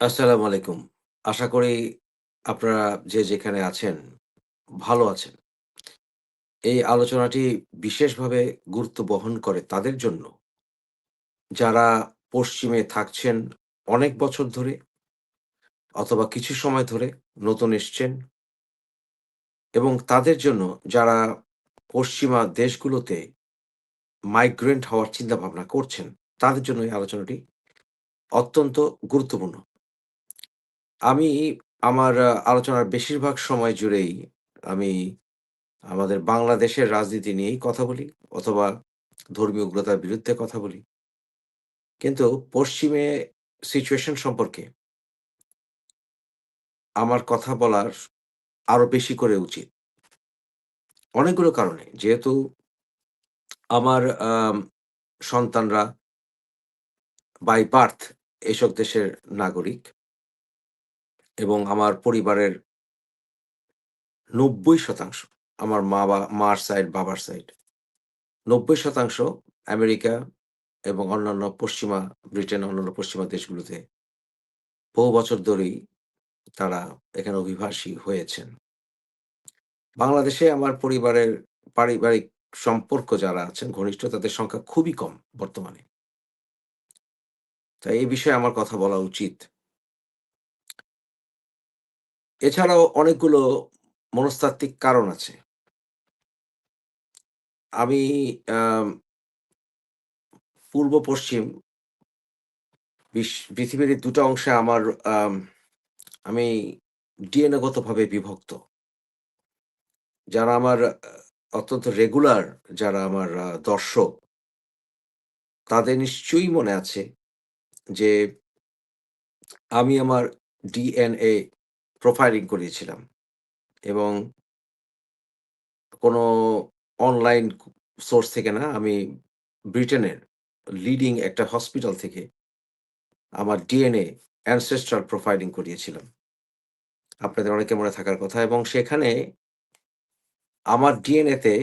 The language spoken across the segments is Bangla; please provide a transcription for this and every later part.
আসসালামু আলাইকুম। আশা করি আপনারা যে যেখানে আছেন, ভালো আছেন। এই আলোচনাটি বিশেষভাবে গুরুত্ব বহন করে তাদের জন্য, যারা পশ্চিমে থাকছেন অনেক বছর ধরে অথবা কিছু সময় ধরে নতুন এসছেন এবং তাদের জন্য যারা পশ্চিমা দেশগুলোতে মাইগ্রেন্ট হওয়ার চিন্তাভাবনা করছেন, তাদের জন্য এই আলোচনাটি অত্যন্ত গুরুত্বপূর্ণ। আমি আমার আলোচনার বেশিরভাগ সময় জুড়েই আমি আমাদের বাংলাদেশের রাজনীতি নিয়েই কথা বলি অথবা ধর্মীয় উগ্রতার বিরুদ্ধে কথা বলি। কিন্তু পশ্চিমে সিচুয়েশন সম্পর্কে আমার কথা বলার আরও বেশি করে উচিত। অনেকগুলো কারণে। যেহেতু আমার আম সন্তানরা বাই বার্থ এসব দেশের নাগরিক এবং আমার পরিবারের ৯০% আমার মা বা মার সাইড, বাবার সাইড ৯০% আমেরিকা এবং অন্যান্য পশ্চিমা ব্রিটেন, অন্যান্য পশ্চিমা দেশগুলোতে বহু বছর ধরেই তারা এখানে অভিবাসী হয়েছেন। বাংলাদেশে আমার পরিবারের পারিবারিক সম্পর্ক যারা আছেন ঘনিষ্ঠ তাদের সংখ্যা খুবই কম বর্তমানে। তাই এই বিষয়ে আমার কথা বলা উচিত। এছাড়াও অনেকগুলো মনস্তাত্ত্বিক কারণ আছে। আমি পূর্ব-পশ্চিম বিশ, পৃথিবীর দুটো অংশে আমার, আম, আমি ডিএনএ গতভাবে বিভক্ত। যারা আমার অত্যন্ত রেগুলার যারা আমার দর্শক, তাদের নিশ্চয়ই মনে আছে যে আমি আমার ডিএনএ প্রোফাইলিং করিয়েছিলাম এবং কোনো অনলাইন সোর্স থেকে না, আমি ব্রিটেনের লিডিং একটা হসপিটাল থেকে আমার ডিএনএ ancestral প্রোফাইলিং করিয়েছিলাম। আপনাদের অনেকের মনে থাকার কথা এবং সেখানে আমার ডিএনএতে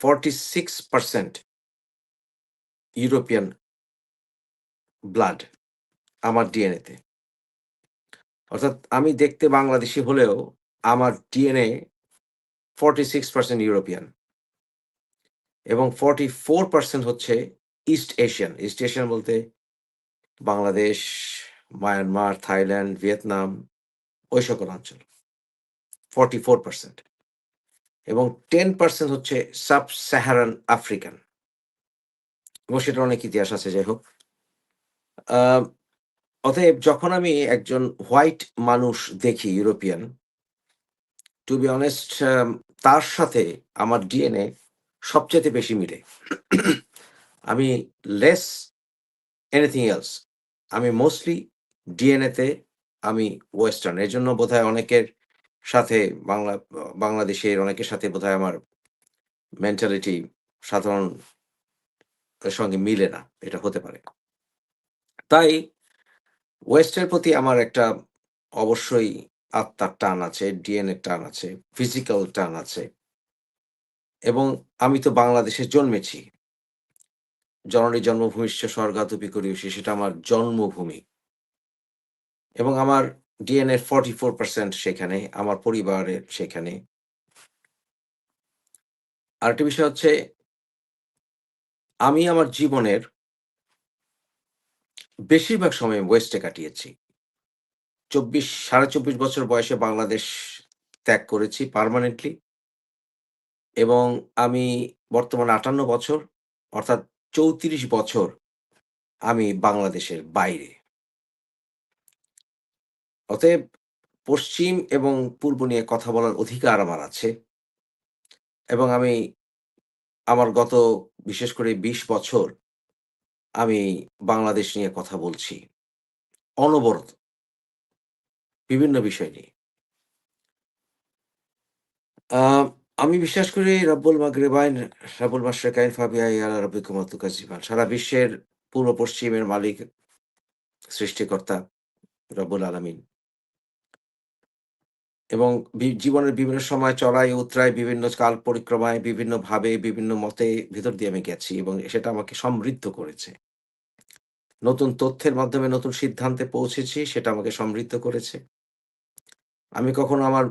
46% ইউরোপিয়ান ব্লাড আমার ডিএনএতে। অর্থাৎ আমি দেখতে বাংলাদেশি হলেও আমার ডিএনএ 46% ইউরোপিয়ান। এবং 44% হচ্ছে ইস্ট এশিয়ান। ইস্ট এশিয়ান বলতে বাংলাদেশ, মায়ানমার, থাইল্যান্ড, ভিয়েতনাম ওই সকল অঞ্চল। 44% এবং 10% হচ্ছে সাব সাহারান আফ্রিকান। এবং সেটার অনেক ইতিহাস আছে যাই হোক। অতএব যখন আমি একজন হোয়াইট মানুষ দেখি ইউরোপিয়ান টু বি অনেস্ট তার সাথে আমার ডিএনএ সবচাইতে বেশি মিলে। আমি লেস এনিথিং এলস। আমি মোস্টলি ডিএনএতে আমি ওয়েস্টার্ন। এর এজন্য বোধহয় অনেকের সাথে, বাংলা, বাংলাদেশের অনেকের সাথে বোধহয় আমার মেন্টালিটি সাধারণ সঙ্গে মিলে না। এটা হতে পারে। তাই ওয়েস্টের প্রতি আমার একটা অবশ্যই আত্মার টান আছে, ডিএনএ টান আছে, ফিজিক্যাল টান আছে। এবং আমি তো বাংলাদেশে জন্মেছি। জননী জন্মভূমিশ্চ স্বর্গাদপি করিয়সী সেটা আমার জন্মভূমি। এবং আমার ডিএনএর 44% সেখানে, আমার পরিবারের সেখানে। আরেকটি বিষয় হচ্ছে আমি আমার জীবনের বেশিরভাগ সময় ওয়েস্টে কাটিয়েছি। ২৪ সাড়ে ২৪ বছর বয়সে বাংলাদেশ ত্যাগ করেছি পার্মানেন্টলি। এবং আমি বর্তমানে ৫৮ বছর, অর্থাৎ ৩৪ বছর আমি বাংলাদেশের বাইরে। অতএব পশ্চিম এবং পূর্ব নিয়ে কথা বলার অধিকার আমার আছে। এবং আমি আমার গত বিশেষ করে ২০ বছর আমি বাংলাদেশ নিয়ে কথা বলছি। অনবরত। বিভিন্ন বিষয় নিয়ে। আমি বিশ্বাস করি রাব্বুল মাগরেবাইন রাব্বুল মাশরিকাইন ফাবিআই আলা রাব্বিকুমা তুকাজ্জিবান। সারা বিশ্বের পূর্ব পশ্চিমের মালিক, সৃষ্টিকর্তা রব্বুল আলামিন। এবং জীবনের বিভিন্ন সময় চড়াই, উতরাই, বিভিন্ন কাল পরিক্রমায় বিভিন্নভাবে বিভিন্ন মতে ভিতর দিয়ে আমি গেছি এবং সেটা আমাকে সমৃদ্ধ করেছে। নতুন তথ্যের মাধ্যমে নতুন সিদ্ধান্তে পৌঁছেছি, সেটা আমাকে সমৃদ্ধ করেছে। আমি কখনো আমার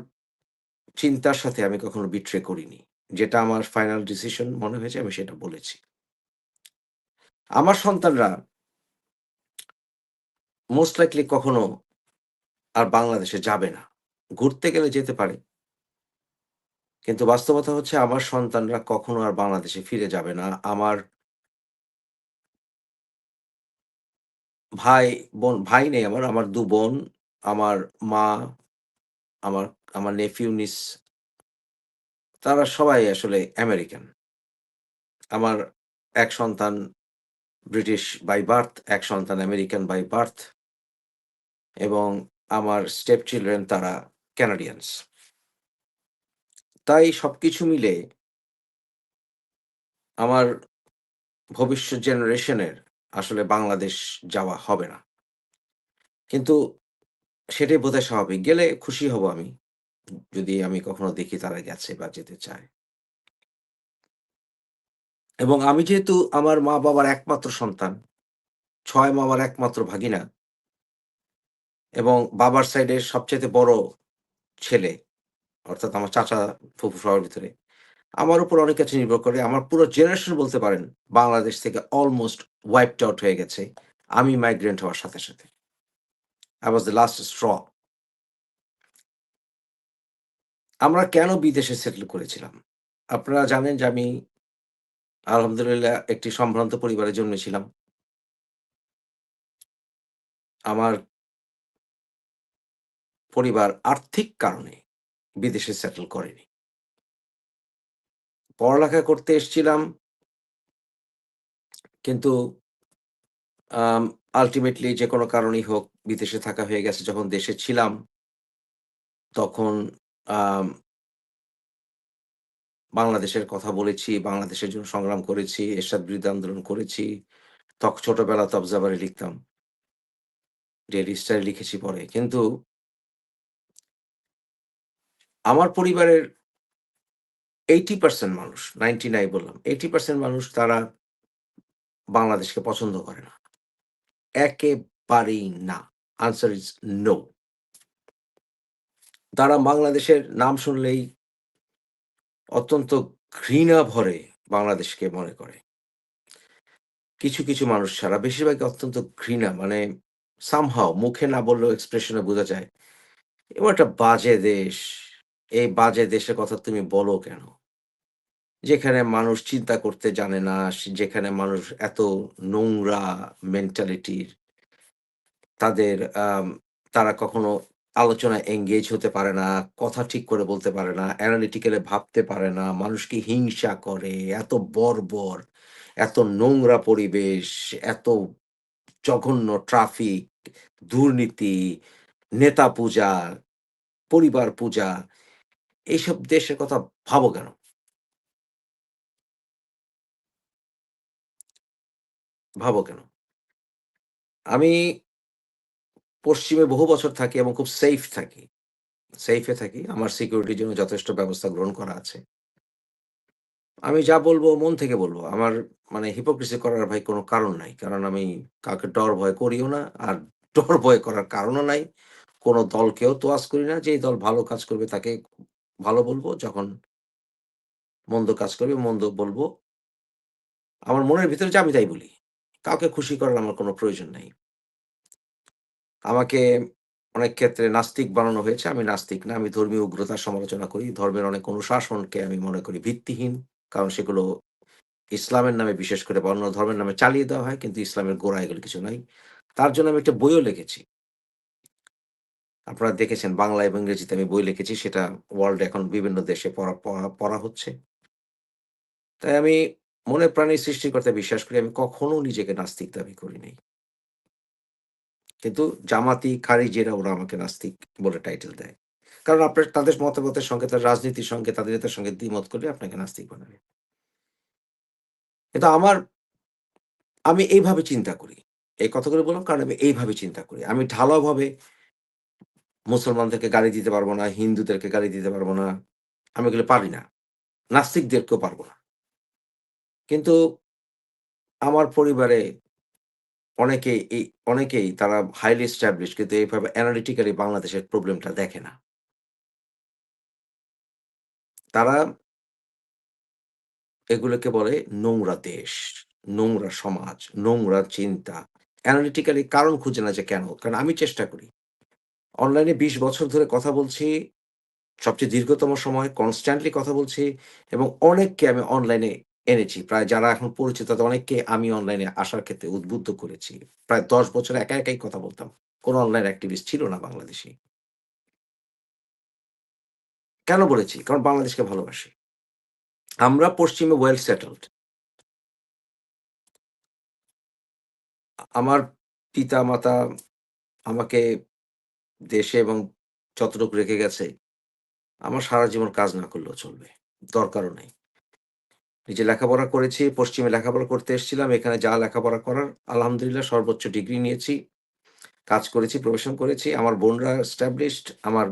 চিন্তার সাথে আমি কখনো বিট্রে করিনি। যেটা আমার ফাইনাল ডিসিশন মনে হয়েছে, আমি সেটা বলেছি। আমার সন্তানরা মোস্ট লাইকলি কখনো আর বাংলাদেশে যাবে না। ঘুরতে গেলে যেতে পারে। কিন্তু বাস্তবতা হচ্ছে আমার সন্তানরা কখনো আর বাংলাদেশে ফিরে যাবে না। আমার ভাই, বোন ভাই নেই আমার, আমার দু বোন, আমার মা, আমার আমার নেফিউ, নিস তারা সবাই আসলে আমেরিকান। আমার এক সন্তান ব্রিটিশ বাই বার্থ, এক সন্তান আমেরিকান বাই বার্থ। এবং আমার স্টেপ চিলড্রেন তারা কানাডিয়ানস। তাই সবকিছু মিলে আমার ভবিষ্যৎ জেনারেশনের আসলে বাংলাদেশ যাওয়া হবে না। কিন্তু সেটাই বোধহয় স্বাভাবিক। গেলে খুশি হব আমি। যদি আমি কখনো দেখি তারা গেছে বা যেতে চায়। এবং আমি যেহেতু আমার মা-বাবার একমাত্র সন্তান, ৬ মামার একমাত্র ভাগিনা এবং বাবার সাইডের সবচেয়ে বড় ছেলে, অর্থাৎ আমার চাচা, ফুফু সবার ভিতরে। আমার উপর অনেক কিছু নির্ভর করে। আমার পুরো জেনারেশন বলতে পারেন বাংলাদেশ থেকে অলমোস্ট ওয়াইপড আউট হয়ে গেছে। আমি মাইগ্রেন্ট হওয়ার সাথে, সাথে। I was the last straw. আমরা কেন বিদেশে সেটেল করেছিলাম? আপনারা জানেন যে আমি আলহামদুলিল্লাহ একটি সম্ভ্রান্ত পরিবারে জন্মেছিলাম। আমার পরিবার আর্থিক কারণে বিদেশে সেটেল করেনি। পড়ালেখা করতে এসছিলাম। কিন্তু আলটিমেটলি যে কোনো কারণেই হোক বিদেশে থাকা হয়ে গেছে। যখন দেশে ছিলাম তখন বাংলাদেশের কথা বলেছি, বাংলাদেশের জন্য সংগ্রাম করেছি, এরশাদ বিরোধী আন্দোলন করেছি। তখ ছোটবেলা অবজারভারে লিখতাম। ডেইলি স্টারে লিখেছি পরে। কিন্তু আমার পরিবারের 80% মানুষ, 90 নাই বললাম। 80% মানুষ তারা বাংলাদেশকে পছন্দ করে না। একেবারেই না। Answer is no. তারা বাংলাদেশের নাম শুনলেই অত্যন্ত ঘৃণা ভরে বাংলাদেশকে মনে করে। কিছু, কিছু মানুষ ছাড়া বেশিরভাগই অত্যন্ত ঘৃণা মানে সামহাও মুখে না বললেও এক্সপ্রেশনে বোঝা যায়। এও একটা বাজে দেশ। এই বাজে দেশের কথা তুমি বলো কেন? যেখানে মানুষ চিন্তা করতে জানে না, যেখানে মানুষ এত নোংরা মেন্টালিটির। তাদের তারা কখনো আলোচনায় এঙ্গেজ হতে পারে না, কথা ঠিক করে বলতে পারে না, অ্যানালিটিক্যালি ভাবতে পারে না, মানুষকে হিংসা করে, এত বর্বর, এত নোংরা পরিবেশ, এত জঘন্য ট্রাফিক, দুর্নীতি, নেতা পূজা, পরিবার পূজা, এইসব দেশের কথা ভাবো কেন? ভাবো কেন? আমি পশ্চিমে বহু বছর থাকি এবং খুব সেফ থাকি। সেফ থাকি। আমার সিকিউরিটির জন্য যথেষ্ট ব্যবস্থা গ্রহণ করা আছে। আমি যা বলব মন থেকে বলব আমার মানে হিপোক্রিসি করার ভাই কোনো কারণ নাই। কারণ আমি কাউকে ডর ভয় করিও না। আর ডর ভয় করার কারণও নাই। কোন দলকেও তোয়াজ করি না। যে দল ভালো কাজ করবে তাকে ভালো বলব, যখন মন্দ কাজ করবে, মন্দ বলব আমার মনের ভিতরে যা আমি তাই বলি। কাউকে খুশি করার আমার কোনো প্রয়োজন নাই। আমাকে অনেক ক্ষেত্রে নাস্তিক বানানো হয়েছে। আমি নাস্তিক না। আমি ধর্মীয় উগ্রতার সমালোচনা করি। ধর্মের অনেক অনুশাসনকে আমি মনে করি ভিত্তিহীন। কারণ সেগুলো ইসলামের নামে বিশেষ করে বা অন্য ধর্মের নামে চালিয়ে দেওয়া হয়। কিন্তু ইসলামের গোড়ায় এগুলো কিছু নাই। তার জন্য আমি একটা বইও লিখেছি। আপনারা দেখেছেন বাংলা এবং ইংরেজিতে আমি বই লিখেছি। সেটা ওয়ার্ল্ড এখন বিভিন্ন দেশে পড়া পড়া হচ্ছে। তাই আমি মনে প্রাণে সৃষ্টিকর্তায় বিশ্বাস করি। আমি কখনো নিজেকে নাস্তিক দাবি করি নাই। কিন্তু জামাতি, খারিজিরা ওরা আমাকে নাস্তিক বলে টাইটেল দেয়। কারণ আপনার তাদের মতামতের সঙ্গে, তাদের রাজনীতির সঙ্গে, তাদের নেতার সঙ্গে দ্বিমত করলে আপনাকে নাস্তিক বানাবে। কিন্তু আমার আমি এইভাবে চিন্তা করি। এই কথাগুলো বললাম কারণ আমি এইভাবে চিন্তা করি। আমি ঢালাওভাবে মুসলমানদেরকে গালি দিতে পারব না, হিন্দুদেরকে গালি দিতে পারব না। আমি এগুলো পারি না। নাস্তিকদেরকেও পারব না। কিন্তু আমার পরিবারে অনেকেই এই অনেকেই তারা হাইলি এস্টাবলিশ কিন্তু এইভাবে অ্যানালিটিক্যালি বাংলাদেশের প্রবলেমটা দেখে না। তারা এগুলোকে বলে নোংরা দেশ, নোংরা সমাজ, নোংরা চিন্তা। অ্যানালিটিক্যালি কারণ খুঁজে না যে কেন? কারণ আমি চেষ্টা করি। অনলাইনে ২০ বছর ধরে কথা বলছি। সবচেয়ে দীর্ঘতম সময় কনস্ট্যান্টলি কথা বলছি এবং অনেককে আমি অনলাইনে এনেছি। প্রায় যারা এখন পরিচিত অনেককে আমি অনলাইনে আসার ক্ষেত্রে উদ্বুদ্ধ করেছি। প্রায় ১০ বছর একা, একাই কথা বলতাম। কোন অনলাইন অ্যাক্টিভিস্ট ছিল না বাংলাদেশী। কেন বলেছি? কারণ বাংলাদেশকে ভালোবাসি। আমরা পশ্চিমে ওয়েল সেটেলড। আমার পিতা-মাতা আমাকে দেশে এবং যতটুকু রেখে গেছে, আমার সারা জীবন কাজ না করলেও চলবে। দরকারও নেই নিজে লেখাপড়া করেছি, পশ্চিমে লেখাপড়া করতে এসেছিলাম। এখানে যা লেখাপড়া করার আলহামদুলিল্লাহ সর্বোচ্চ ডিগ্রি নিয়েছি। কাজ করেছি, প্রফেশন করেছি। আমার বোনরা এস্টাবলিশড, আমার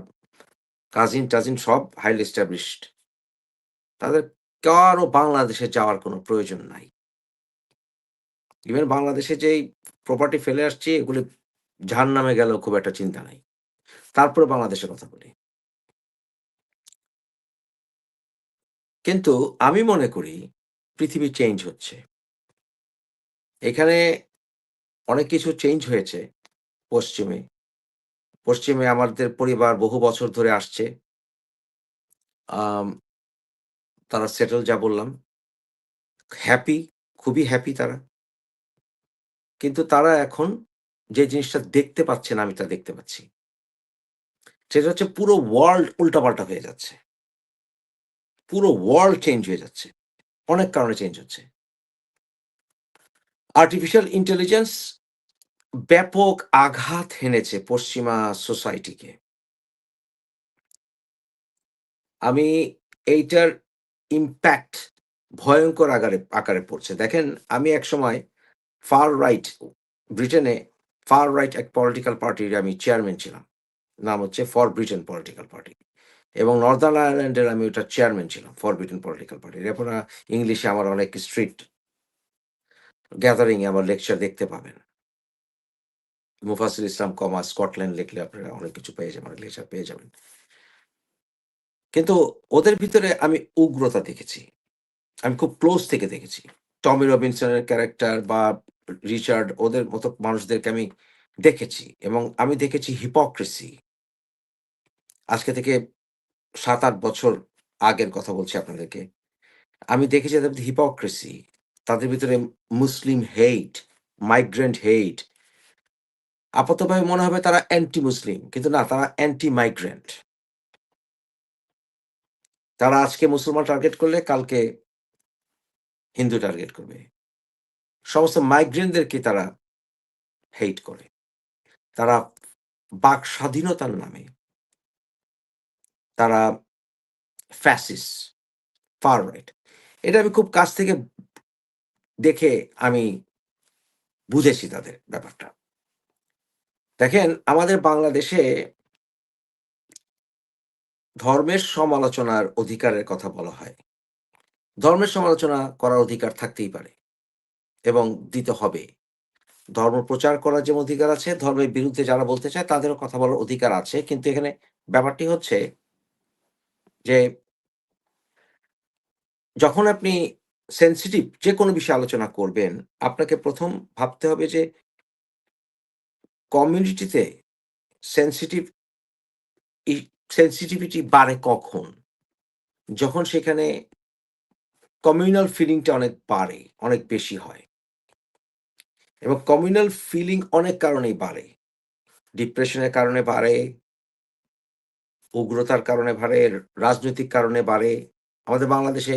কাজিন-টাজিন সব হাইলি এস্টাবলিশড। তাদের কারও বাংলাদেশে যাওয়ার কোনো প্রয়োজন নাই। ইভেন বাংলাদেশে যেই প্রপার্টি ফেলে আসছি এগুলি ঝার জাহান্নামে গেলেও খুব একটা চিন্তা নাই। তারপরে বাংলাদেশের কথা বলি। কিন্তু আমি মনে করি পৃথিবী চেঞ্জ হচ্ছে। এখানে অনেক কিছু চেঞ্জ হয়েছে পশ্চিমে। পশ্চিমে আমাদের পরিবার বহু বছর ধরে আসছে। তারা সেটল যা বললাম। হ্যাপি, খুবই হ্যাপি তারা। কিন্তু তারা এখন যে জিনিসটা দেখতে পাচ্ছে না আমি তা দেখতে পাচ্ছি। সেটা হচ্ছে পুরো ওয়ার্ল্ড উল্টাপাল্টা হয়ে যাচ্ছে। পুরো ওয়ার্ল্ড চেঞ্জ হয়ে যাচ্ছে। অনেক কারণে চেঞ্জ হচ্ছে। আর্টিফিশিয়াল ইন্টেলিজেন্স ব্যাপক আঘাত হেনেছে পশ্চিমা সোসাইটিকে। আমি এইটার ইম্প্যাক্ট ভয়ঙ্কর আকারে আকারে পড়ছে। দেখেন, আমি একসময় ফার রাইট ব্রিটেনে ফার রাইট এক পলিটিক্যাল পার্টির আমি চেয়ারম্যান ছিলাম। নাম হচ্ছে ফর ব্রিটেন পলিটিক্যাল পার্টি। এবং নর্দার্ন আয়ারল্যান্ডের আমি ওটার চেয়ারম্যান ছিলাম ফর ব্রিটেন পলিটিক্যাল পার্টির। এরপর ইংলিশে আমার অনেক স্ট্রিট গ্যাদারিং এ আমার লেকচার দেখতে পাবেন। মুফাসিল ইসলাম, কমা স্কটল্যান্ড লিখলে আপনারা অনেক কিছু পেয়ে যাবেন, লেকচার পেয়ে যাবেন। কিন্তু ওদের ভিতরে আমি উগ্রতা দেখেছি। আমি খুব ক্লোজ থেকে দেখেছি। টমি রবিনসনের ক্যারেক্টার বা রিচার্ড ওদের মতো মানুষদেরকে আমি দেখেছি এবং আমি দেখেছি হিপোক্রিসি। আজকে থেকে ৭-৮ বছর আগের কথা বলছি আপনাদেরকে। আমি দেখেছি তাদের মধ্যে হিপোক্রিসি, তাদের ভিতরে মুসলিম হেইট, মাইগ্রেন্ট হেইট। আপাতভাবে মনে হবে তারা অ্যান্টি মুসলিম। কিন্তু না তারা অ্যান্টি মাইগ্রেন্ট। তারা আজকে মুসলমান টার্গেট করলে কালকে হিন্দু টার্গেট করবে। সমস্ত মাইগ্রেন্টদেরকে তারা হেইট করে। তারা বাক স্বাধীনতার নামে তারা ফ্যাসিস ফার রাইট। এটা আমি খুব কাছ থেকে দেখে আমি বুঝেছি তাদের ব্যাপারটা। দেখেন আমাদের বাংলাদেশে ধর্মের সমালোচনার অধিকারের কথা বলা হয়। ধর্মের সমালোচনা করার অধিকার থাকতেই পারে এবং দিতে হবে। ধর্ম প্রচার করার যেমন অধিকার আছে, ধর্মের বিরুদ্ধে যারা বলতে চায় তাদেরও কথা বলার অধিকার আছে। কিন্তু এখানে ব্যাপারটি হচ্ছে যে যখন আপনি সেনসিটিভ যেকোনো বিষয়ে আলোচনা করবেন, আপনাকে প্রথম ভাবতে হবে যে কমিউনিটিতে সেন্সিটিভ সেনসিটিভিটি বাড়ে কখন? যখন সেখানে কমিউনাল ফিলিংটা অনেক বাড়ে, অনেক বেশি হয়। এবং কমিউনাল ফিলিং অনেক কারণেই বাড়ে। ডিপ্রেশনের কারণে বাড়ে। উগ্রতার কারণে বাড়ে, রাজনৈতিক কারণে বাড়ে। আমাদের বাংলাদেশে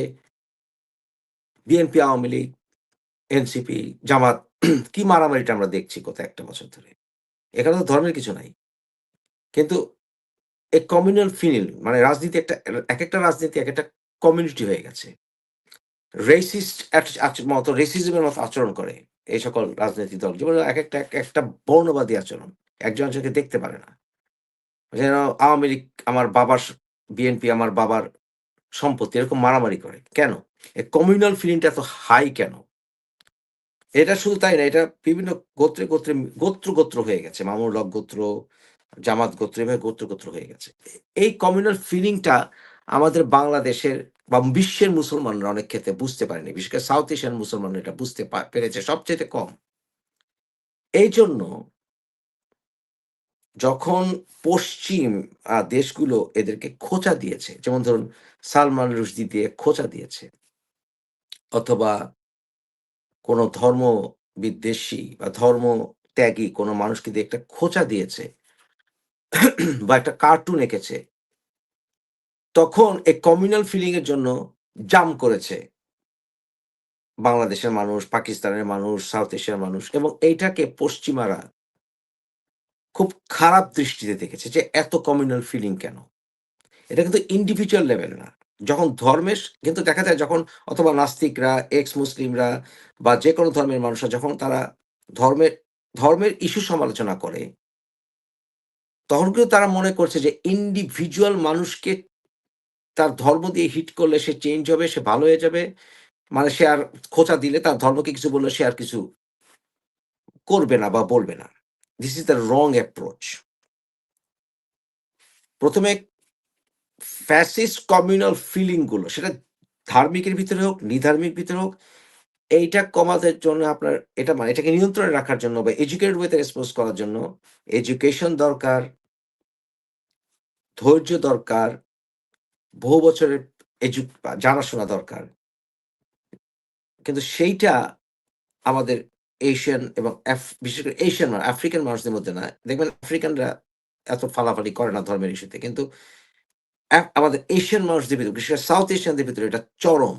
বিএনপি, আওয়ামী লীগ, এনসিপি, জামাত কি মারামারিটা আমরা দেখছি গত একটা বছর ধরে। এখানে তো ধর্মের কিছু নাই। কিন্তু এই কমিউনাল ফিল মানে রাজনীতি একটা এক একটা রাজনীতি এক একটা কমিউনিটি হয়ে গেছে। রেসিস্ট মতো রেসিজম এর মতো আচরণ করে এই সকল রাজনৈতিক দল। যেমন একেকটা একটা বর্ণবাদী আচরণ। একজন একজনকে দেখতে পারে না। যেন আওয়ামী লীগ আমার বাবার বিএনপি আমার বাবার সম্পত্তি এরকম মারামারি করে। কেন? এই কমিউনাল ফিলিংটা এত হাই কেন? এটা শুধু তাই না, এটা বিভিন্ন গোত্রে, গোত্রে গোত্র, গোত্র হয়ে গেছে। মামুনুল হক গোত্র, জামাত গোত্র এভাবে গোত্র, গোত্র হয়ে গেছে। এই কমিউনাল ফিলিংটা আমাদের বাংলাদেশের বা বিশ্বের মুসলমানরা অনেক ক্ষেত্রে বুঝতে পারেনি। বিশেষ করে সাউথ এশিয়ান মুসলমানরা এটা বুঝতে পেরেছে সবচেয়ে কম। এইজন্য যখন পশ্চিম দেশগুলো এদেরকে খোঁচা দিয়েছে, যেমন ধরুন সালমান রুশদি দিয়ে খোঁচা দিয়েছে। অথবা কোনো ধর্ম বিদ্বেষী বা ধর্ম ত্যাগী কোনো মানুষকে দিয়ে একটা খোঁচা দিয়েছে বা একটা কার্টুন এঁকেছে তখন এই কমিউনাল ফিলিং এর জন্য জাম করেছে বাংলাদেশের মানুষ, পাকিস্তানের মানুষ, সাউথ এশিয়ার মানুষ এবং এইটাকে পশ্চিমারা খুব খারাপ দৃষ্টিতে দেখেছে যে এত কমিউনাল ফিলিং কেন? এটা কিন্তু ইন্ডিভিজুয়াল লেভেল না। যখন ধর্মের কিন্তু দেখা যায় যখন অথবা নাস্তিকরা, এক্স মুসলিমরা বা যে কোনো ধর্মের মানুষরা যখন তারা ধর্মের ধর্মের ইস্যু সমালোচনা করে তখন কিন্তু তারা মনে করছে যে ইন্ডিভিজুয়াল মানুষকে তার ধর্ম দিয়ে হিট করলে সে চেঞ্জ হবে, সে ভালো হয়ে যাবে। মানে সে আর খোঁচা দিলে তার ধর্মকে কিছু বললে সে আর কিছু করবে না বা বলবে না। This is the wrong approach. প্রথমে ফ্যাসিস্ট কমিউনাল ফিলিংগুলো সেটা ধার্মিকের ভিতরে হোক, নিধার্মিক ভিতরে হোক, এইটা কমাতে জন্য আপনার এটা মানে এটাকে নিয়ন্ত্রণে রাখার জন্য বা এডুকেটেড ওয়েতে রেসপন্স করার জন্য এডুকেশন দরকার। ধৈর্য দরকার। বহু বছরের এজু জানাশোনা দরকার। কিন্তু সেইটা আমাদের এশিয়ান এবং বিশেষ করে এশিয়ান আফ্রিকান মানুষদের মধ্যে না। দেখবেন আফ্রিকানরা এত ফালাফালি করে না ধর্মের ইস্যুতে। কিন্তু আমাদের এশিয়ান মানুষদের ভিতরে বিশেষ করে সাউথ এশিয়ানদের ভিতরে এটা চরম।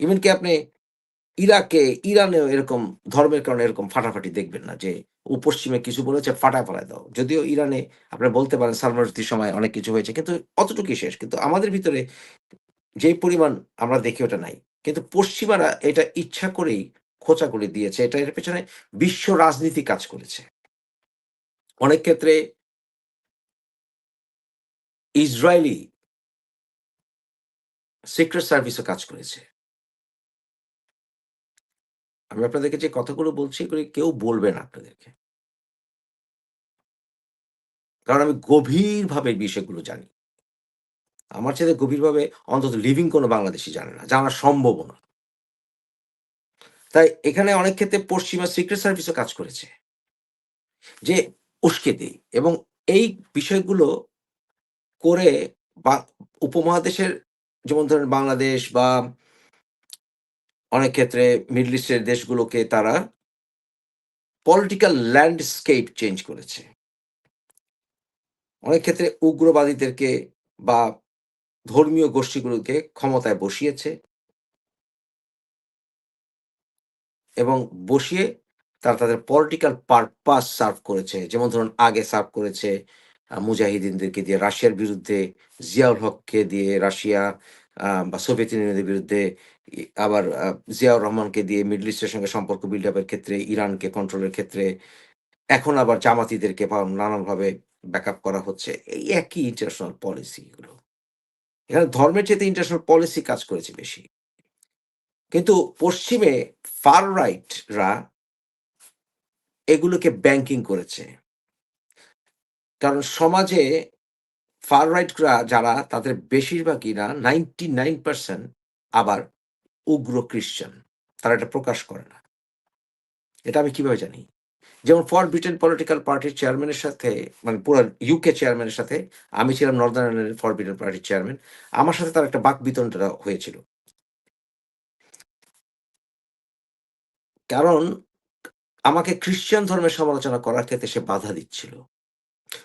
ইভেন কি আপনি ইরাকে, ইরানেও এরকম ধর্মের কারণে এরকম ফাটাফাটি দেখবেন না যে ও পশ্চিমে কিছু বলেছে ফাটায় ফালায় দাও। যদিও ইরানে আপনারা বলতে পারেন সালমান সময় অনেক কিছু হয়েছে। কিন্তু অতটুকুই শেষ। কিন্তু আমাদের ভিতরে যেই পরিমাণ আমরা দেখি ওটা নাই। কিন্তু পশ্চিমারা এটা ইচ্ছা করেই খোঁচা করে দিয়েছে। এটা এর পেছনে বিশ্ব রাজনীতি কাজ করেছে। অনেক ক্ষেত্রে ইসরায়েলি সিক্রেট সার্ভিসও কাজ করেছে। আমি আপনাদেরকে যে কথাগুলো বলছি, এগুলি কেউ বলবে না আপনাদেরকে। কারণ আমি গভীরভাবে বিষয়গুলো জানি। আমার চাইতে গভীরভাবে অন্তত লিভিং কোনো বাংলাদেশী জানে না। জানা সম্ভব না। তাই এখানে অনেক ক্ষেত্রে পশ্চিমা সিক্রেট সার্ভিসও কাজ করেছে। যে উস্কে দেই এবং এই বিষয়গুলো করে বা উপমহাদেশের যেমন ধরেন বাংলাদেশ বা অনেক ক্ষেত্রে মিডল ইস্টের দেশগুলোকে তারা পলিটিক্যাল ল্যান্ডস্কেপ চেঞ্জ করেছে। অনেক ক্ষেত্রে উগ্রবাদীদেরকে বা ধর্মীয় গোষ্ঠীগুলোকে ক্ষমতায় বসিয়েছে। এবং বসিয়ে তারা তাদের পলিটিক্যাল পারপাস সার্ভ করেছে। যেমন ধরুন, আগে সার্ভ করেছে মুজাহিদিনদেরকে দিয়ে রাশিয়ার বিরুদ্ধে, জিয়াউল হককে দিয়ে রাশিয়া বা সোভিয়েত ইউনিয়নের বিরুদ্ধে আবার জিয়াউর রহমানকে দিয়ে মিডল ইস্টের সঙ্গে সম্পর্ক বিল্ড আপ এর ক্ষেত্রে, ইরানকে কন্ট্রোলের ক্ষেত্রে, এখন আবার জামাতিদেরকে নানানভাবে ব্যাকআপ করা হচ্ছে। এই একই ইন্টারন্যাশনাল পলিসি এগুলো। এখানে ধর্মের চেয়ে ইন্টারন্যাশনাল পলিসি কাজ করেছে বেশি। কিন্তু পশ্চিমে ফার রাইটরা এগুলোকে ব্যাংকিং করেছে। কারণ সমাজে ফার রাইট রা যারা, তাদের বেশিরভাগই না 99% আবার উগ্র খ্রিস্টান। তারা এটা প্রকাশ করে না। এটা আমি কীভাবে জানি? যেমন ফর ব্রিটেন পলিটিক্যাল পার্টির চেয়ারম্যানের সাথে মানে পুরা ইউকে চেয়ারম্যানের সাথে, আমি ছিলাম নর্দার্ন আয়ারল্যান্ডের ফর ব্রিটেন পার্টির চেয়ারম্যান। আমার সাথে তার একটা বাক বিতরণটা হয়েছিল। কারণ আমাকে খ্রিস্টান ধর্মের সমালোচনা করার ক্ষেত্রে সে বাধা দিচ্ছিল।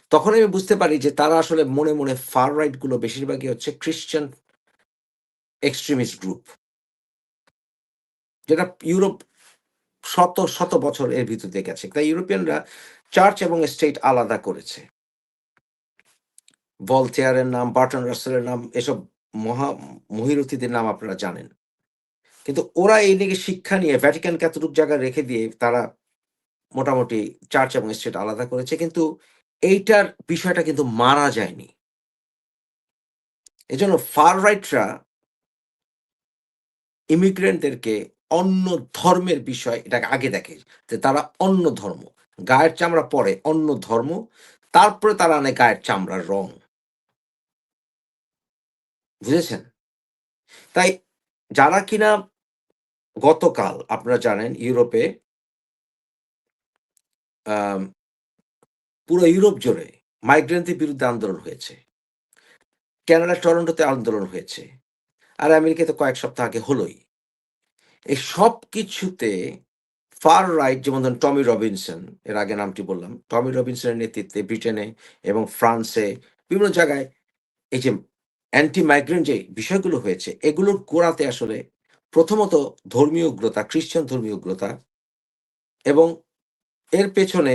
তখন আমি বুঝতে পারি যে তারা আসলে মনে, মনে ফার রাইটগুলো বেশিরভাগই হচ্ছে খ্রিস্টান এক্সট্রিমিস্ট গ্রুপ। যেটা ইউরোপ শত, শত বছর এর ভিতর দিয়ে গেছে। তাই ইউরোপিয়ানরা চার্চ এবং স্টেট আলাদা করেছে। ভলতেয়ারের নাম, বার্টন রাসেলের নাম এসব মহা মহিরথীদের নাম আপনারা জানেন। কিন্তু ওরা এই দিকে শিক্ষা নিয়ে ভ্যাটিকানকে এতটুক জায়গায় রেখে দিয়ে তারা মোটামুটি চার্চ এবং স্টেট আলাদা করেছে। কিন্তু এইটার বিষয়টা কিন্তু মারা যায়নি। এজন্য ফার রাইটরা ইমিগ্রেন্টদেরকে অন্য ধর্মের বিষয় এটাকে আগে দেখে যে তারা অন্য ধর্ম, গায়ের চামড়া পরে অন্য ধর্ম, তারপরে তারা আনে গায়ের চামড়ার রং বুঝেছেন তাই যারা কিনা গতকাল আপনারা জানেন ইউরোপে পুরো ইউরোপ জুড়ে মাইগ্রেন্টদের বিরুদ্ধে আন্দোলন হয়েছে। ক্যানাডা টরন্টোতে আন্দোলন হয়েছে। আর আমেরিকাতে কয়েক সপ্তাহ আগে হলোই। এই সব কিছুতে ফার রাইট যেমন ধরুন টমি রবিনসন, এর আগে নামটি বললাম, টমি রবিনসনের নেতৃত্বে ব্রিটেনে এবং ফ্রান্সে বিভিন্ন জায়গায় এই যে অ্যান্টি মাইগ্রেন্ট যে বিষয়গুলো হয়েছে, এগুলোর গোড়াতে আসলে প্রথমত ধর্মীয় উগ্রতা, খ্রিস্টান ধর্মীয় উগ্রতা এবং এর পেছনে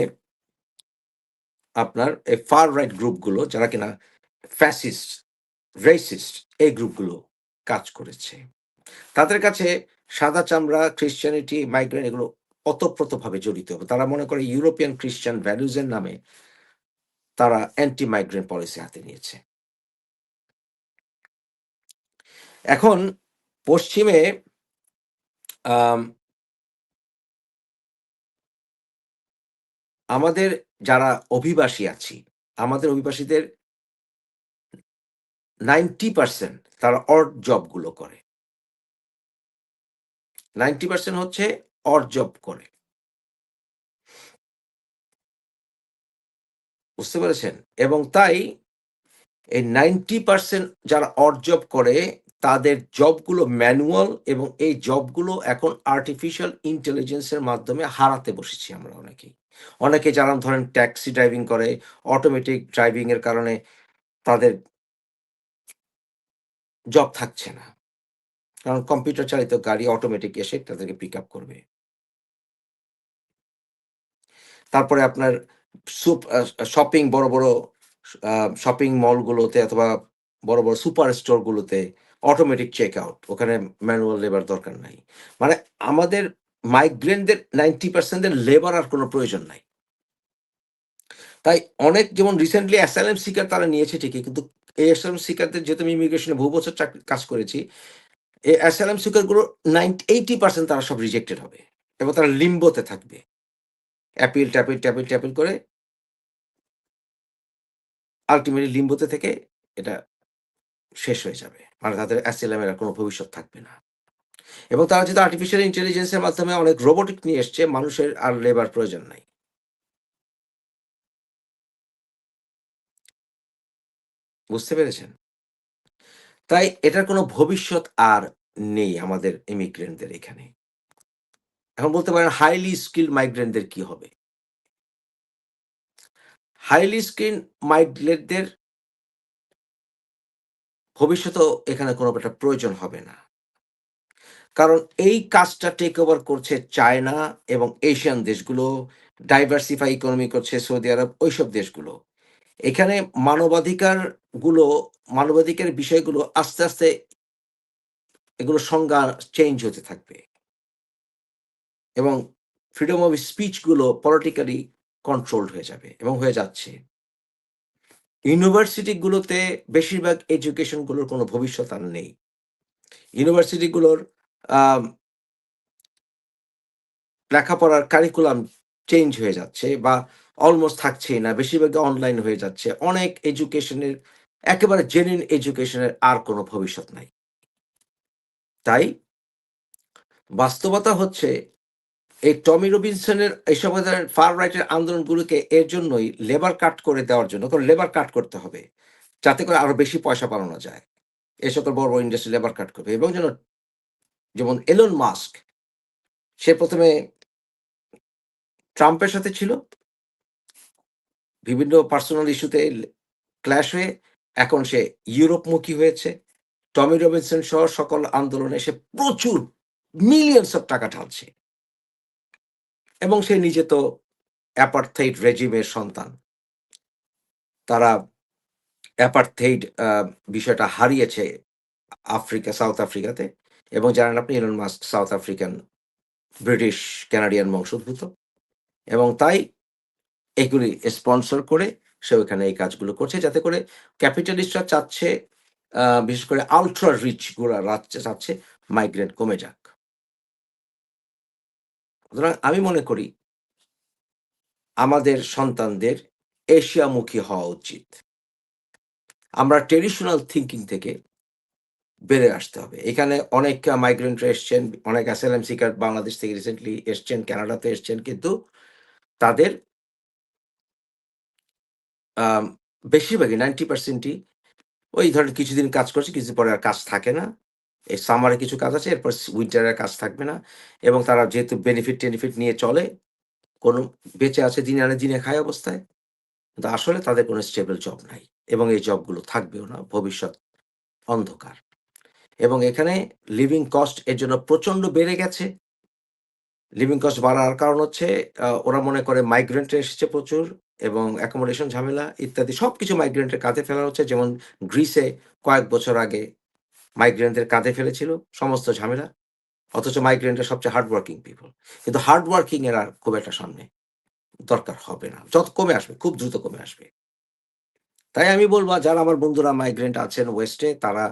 আপনার এই ফার রাইট গ্রুপগুলো যারা কিনা ফ্যাসিস্ট রেসিস্ট এই গ্রুপগুলো কাজ করেছে। তাদের কাছে সাদা চামড়া খ্রিস্টানিটি মাইগ্রেন এগুলো অতপ্রতভাবে জড়িত। তারা মনে করে ইউরোপিয়ান খ্রিস্টান ভ্যালুজের নামে তারা অ্যান্টি মাইগ্রেন পলিসি হাতে নিয়েছে। এখন পশ্চিমে আম, আমাদের যারা অভিবাসী আছি আমাদের অভিবাসীদের নাইনটি পার্সেন্ট তারা অড জবগুলো করে। নাইনটি পার্সেন্ট হচ্ছে অড জব করে। বুঝতে পেরেছেন? এবং তাই এই নাইনটি পার্সেন্ট যারা অড জব করে তাদের জবগুলো ম্যানুয়াল এবং এই জবগুলো এখন আর্টিফিশিয়াল ইন্টেলিজেন্সের মাধ্যমে হারাতে বসেছি আমরা অনেকেই। অনেকে যারা ধরেন ট্যাক্সি ড্রাইভিং করে অটোমেটিক ড্রাইভিং এর কারণে তাদের জব থাকছে না। কারণ কম্পিউটার চালিত গাড়ি অটোমেটিক এসে তাদেরকে পিক আপ করবে। তারপরে আপনার সুপ শপিং বড় বড় শপিং মলগুলোতে অথবা বড় বড় সুপার স্টোরগুলোতে অটোমেটিক চেক আউট ওখানে ম্যানুয়াল লেবার দরকার নাই। মানে আমাদের মাইগ্রেন্টদের নাইনটি পার্সেন্টের লেবার আর কোনো প্রয়োজন নাই। তাই অনেক যেমন রিসেন্টলি অ্যাসাইলাম সিকার তারা নিয়েছে ঠিকই, কিন্তু এই অ্যাসাইলাম সিকারদের যেহেতু আমি ইমিগ্রেশনে বহু বছর চাকরি কাজ করেছি, এই অ্যাসাইলাম সিকারগুলো নাইনটি এইটি পার্সেন্ট তারা সব রিজেক্টেড হবে এবং তারা লিম্বোতে থাকবে। অ্যাপিল ট্যাপিল ট্যাপিল ট্যাপিল করে আলটিমেটলি লিম্বোতে থেকে এটা শেষ হয়ে যাবে। মানে তাদের অ্যাসিলামের কোনো ভবিষ্যৎ থাকবে না। এবং তারা যদি আর্টিফিশিয়াল ইন্টেলিজেন্সের মাধ্যমে অনেক রোবোটিক নিয়ে এসছে, মানুষের আর লেবার প্রয়োজন নাই। বুঝতে পেরেছেন? তাই এটার কোনো ভবিষ্যৎ আর নেই আমাদের ইমিগ্রেন্টদের এখানে। এখন বলতে পারেন হাইলি স্কিল মাইগ্রেন্টদের কি হবে? হাইলি স্কিল মাইগ্রেন্টদের ভবিষ্যতেও এখানে কোনো একটা প্রয়োজন হবে না। কারণ এই কাজটা টেক ওভার করছে চায়না এবং এশিয়ান দেশগুলো ডাইভার্সিফাই ইকোনমি করছে সৌদি আরব ওইসব দেশগুলো। এখানে মানবাধিকারগুলো মানবাধিকার বিষয়গুলো আস্তে আস্তে এগুলো সংজ্ঞা চেঞ্জ হতে থাকবে। এবং ফ্রিডম অফ স্পিচগুলো পলিটিক্যালি কন্ট্রোলড হয়ে যাবে এবং হয়ে যাচ্ছে। ইউনিভার্সিটি গুলোতে বেশিরভাগ এডুকেশনগুলোর কোনো ভবিষ্যৎ আর নেই। ইউনিভার্সিটি গুলোর আম, লেখাপড়ার কারিকুলাম চেঞ্জ হয়ে যাচ্ছে বা অলমোস্ট থাকছেই না বেশিরভাগ অনলাইন হয়ে যাচ্ছে। অনেক এডুকেশনের একেবারে জেনুইন এডুকেশনের আর কোনো ভবিষ্যৎ নাই। তাই বাস্তবতা হচ্ছে এই টমি রবিনসনের এইসব ফার রাইটের আন্দোলনগুলোকে এর জন্যই লেবার কাট করে দেওয়ার জন্য, কারণ লেবার কাট করতে হবে, যাতে করে আরও বেশি পয়সা পালানো যায়। এই সকল বড় বড় ইন্ডাস্ট্রি লেবার কাট করবে এবং যেন যেমন এলন মাস্ক সে প্রথমে ট্রাম্পের সাথে ছিল, বিভিন্ন পার্সোনাল ইস্যুতে ক্ল্যাশ হয়ে এখন সে ইউরোপমুখী হয়েছে। টমি রবিনসন সহ সকল আন্দোলনে সে প্রচুর মিলিয়নস অফ টাকা ঢালছে। এবং সে নিজে তো অ্যাপার্থাইড রেজিমের সন্তান। তারা অ্যাপার্থাইড বিষয়টা হারিয়েছে আফ্রিকা, সাউথ আফ্রিকাতে এবং জানেন আপনি Elon Musk South African, British Canadian বংশোদ্ভূত এবং তাই এগুলি স্পন্সর করে সে ওখানে এই কাজগুলো করছে যাতে করে ক্যাপিটালিস্টরা চাচ্ছে বিশেষ করে আলট্রা রিচগুলা চাচ্ছে মাইগ্রেন্ট কমে যাক। সুতরাং আমি মনে করি আমাদের সন্তানদের এশিয়ামুখী হওয়া উচিত। আমরা ট্রেডিশনাল থিংকিং থেকে বেড়ে আসতে হবে। এখানে অনেক মাইগ্রেন্টরা এসছেন, অনেক অ্যাসাইলাম সিকার বাংলাদেশ থেকে রিসেন্টলি এসছেন, কানাডাতে এসছেন কিন্তু তাদের বেশিরভাগই 90% ই ওই ধরেন কিছুদিন কাজ করছে, কিছুদিন পরে আর কাজ থাকে না। এই সামারে কিছু কাজ আছে, এরপর স উইন্টারে আর কাজ থাকবে না এবং তারা যেহেতু বেনিফিট-টেনিফিট নিয়ে চলে, কোনো বেঁচে আছে দিনে আনে দিনে খায় অবস্থায়। কিন্তু আসলে তাদের কোনো স্টেবল জব নাই এবং এই জবগুলো থাকবেও না। ভবিষ্যৎ অন্ধকার এবং এখানে লিভিং কস্ট এর জন্য প্রচণ্ড বেড়ে গেছে। লিভিং কস্ট বাড়ার কারণ হচ্ছে ওরা মনে করে মাইগ্রেন্ট এসেছে প্রচুর এবং অ্যাকোমোডেশন ঝামেলা ইত্যাদি সবকিছু মাইগ্রেন্টের কাঁধে ফেলা হচ্ছে। যেমন গ্রিসে কয়েক বছর আগে মাইগ্রেন্টদের কাঁধে ফেলেছিল সমস্ত ঝামেলা। অথচ মাইগ্রেন্টরা সবচেয়ে হার্ড ওয়ার্কিং পিপল। কিন্তু হার্ড ওয়ার্কিং এর আর খুব একটা সামনে দরকার হবে না। যত কমে আসবে, খুব দ্রুত কমে আসবে। তাই আমি বলব যারা আমার বন্ধুরা মাইগ্রেন্ট আছেন ওয়েস্টে তারা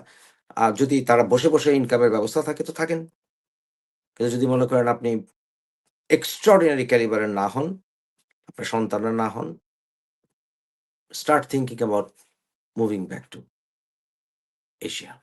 যদি তারা বসে, বসে ইনকামের ব্যবস্থা থাকে তো থাকেন। কিন্তু যদি মনে করেন আপনি এক্সট্রাঅর্ডিনারি ক্যালিবার এর না হন, আপনার সন্তানরা না হন start thinking about moving back to Asia.